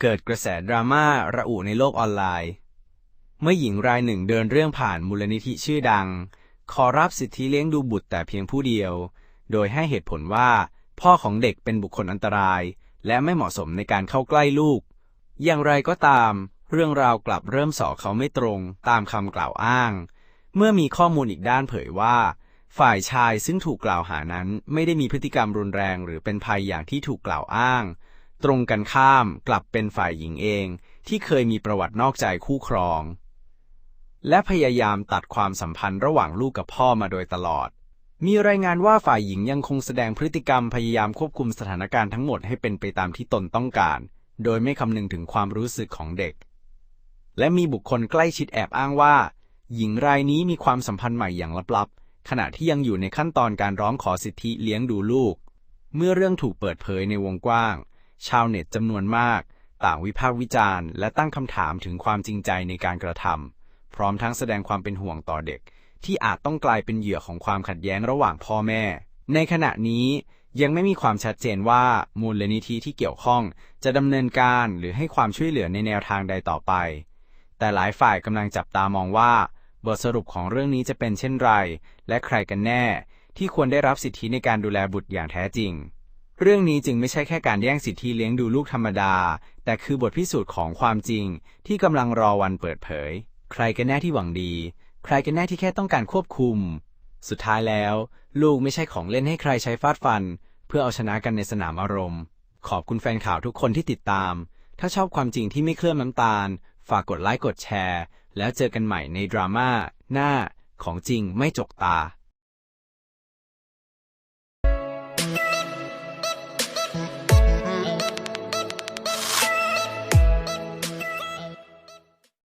เกิดกระแสดราม่าระอุในโลกออนไลน์ เมื่อหญิงรายหนึ่งเดินเรื่องผ่านมูลนิธิชื่อดัง ขอรับสิทธิเลี้ยงดูบุตรแต่เพียงผู้เดียว โดยให้เหตุผลว่า พ่อของเด็กเป็นบุคคลอันตราย และไม่เหมาะสมในการเข้าใกล้ลูก อย่างไรก็ตาม เรื่องราวกลับเริ่มสอเขาไม่ตรงตามคำกล่าวอ้าง เมื่อมีข้อมูลอีกด้านเผยว่า ฝ่ายชายซึ่งถูกกล่าวหานั้นไม่ได้มีพฤติกรรมรุนแรง หรือเป็นภัยอย่างที่ถูกกล่าวอ้าง ตรงกันข้ามกลับเป็นฝ่ายหญิงเองที่เคยมีประวัตินอกใจคู่ครอง และพยายามตัดความสัมพันธ์ระหว่างลูกกับพ่อมาโดยตลอด มีรายงานว่าฝ่ายหญิงยังคงแสดงพฤติกรรมพยายามควบคุมสถานการณ์ทั้งหมดให้เป็นไปตามที่ตนต้องการ โดยไม่คำนึงถึงความรู้สึกของเด็ก และมีบุคคลใกล้ชิดแอบอ้างว่า หญิงรายนี้มีความสัมพันธ์ใหม่อย่างลับๆ ขณะที่ยังอยู่ในขั้นตอนการร้องขอสิทธิเลี้ยงดูลูก เมื่อเรื่องถูกเปิดเผยในวงกว้าง ชาวเน็ตจำนวนมาก ต่างวิพากษ์วิจารณ์และตั้งคำถามถึงความจริงใจในการกระทำพร้อมทั้งแสดงความเป็นห่วงต่อเด็ก ที่อาจต้องกลายเป็นเหยื่อของความขัดแย้งระหว่างพ่อแม่ ในขณะนี้ยังไม่มีความชัดเจนว่ามูลนิธิที่เกี่ยวข้องจะดำเนินการหรือให้ความช่วยเหลือในแนวทางใดต่อไป แต่หลายฝ่ายกำลังจับตามองว่า บทสรุปของเรื่องนี้จะเป็นเช่นไร และใครกันแน่ ที่ควรได้รับสิทธิในการดูแลบุตรอย่างแท้จริง เรื่องนี้จึงไม่ใช่แค่การแย่งสิทธิเลี้ยงดูลูกธรรมดา แต่คือบทพิสูจน์ของความจริง ที่กำลังรอวันเปิดเผย ใครกันแน่ที่หวังดี ใครกันแน่ที่แค่ต้องการควบคุม สุดท้ายแล้ว ลูกไม่ใช่ของเล่นให้ใครใช้ฟาดฟัน เพื่อเอาชนะกันในสนามอารมณ์ ขอบคุณแฟนข่าวทุกคนที่ติดตาม ถ้าชอบความจริงที่ไม่เคลื่อนน้ำตาล ฝากกดไลค์กดแชร์ แล้วเจอกันใหม่ในดราม่าหน้าของจริงไม่จกตา